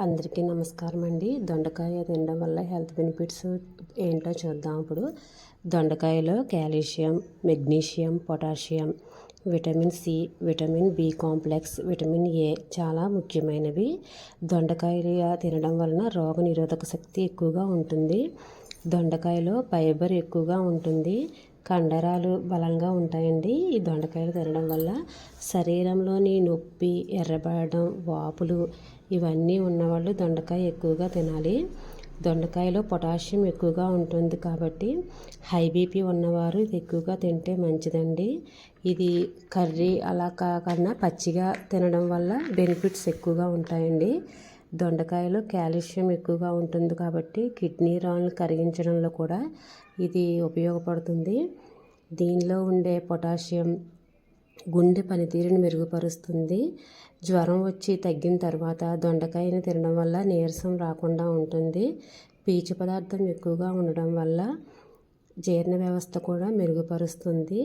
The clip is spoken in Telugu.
అందరికీ నమస్కారం అండి దొండకాయ తినడం వల్ల హెల్త్ బెనిఫిట్స్ ఏంటో చూద్దాం ఇప్పుడు. దొండకాయలో calcium magnesium potassium vitamin C vitamin B complex vitamin A చాలా ముఖ్యమైనవి. దొండకాయలు తినడం వలన రోగ నిరోధక శక్తి ఎక్కువగా ఉంటుంది. దొండకాయలో ఫైబర్ ఎక్కువగా ఉంటుంది. కండరాలు బలంగా ఉంటాయండి. ఈ దొండకాయలు తినడం వల్ల శరీరంలోని నొప్పి ఎర్రబడడం వాపులు ఇవన్నీ ఉన్నవాళ్ళు దొండకాయ ఎక్కువగా తినాలి. దొండకాయలో పొటాషియం ఎక్కువగా ఉంటుంది కాబట్టి హై బీపీ ఉన్నవారు ఇది ఎక్కువగా తింటే మంచిదండి. ఇది కర్రీ అలా కాకుండా పచ్చిగా తినడం వల్ల బెనిఫిట్స్ ఎక్కువగా ఉంటాయండి. దొండకాయలో కాల్షియం ఎక్కువగా ఉంటుంది కాబట్టి కిడ్నీ రాళ్ళను కరిగించడంలో కూడా ఇది ఉపయోగపడుతుంది. దీనిలో ఉండే పొటాషియం గుండె పనితీరుని మెరుగుపరుస్తుంది. జ్వరం వచ్చి తగ్గిన తర్వాత దొండకాయని తినడం వల్ల నీరసం రాకుండా ఉంటుంది. పీచు పదార్థం ఎక్కువగా ఉండడం వల్ల జీర్ణ వ్యవస్థ కూడా మెరుగుపరుస్తుంది.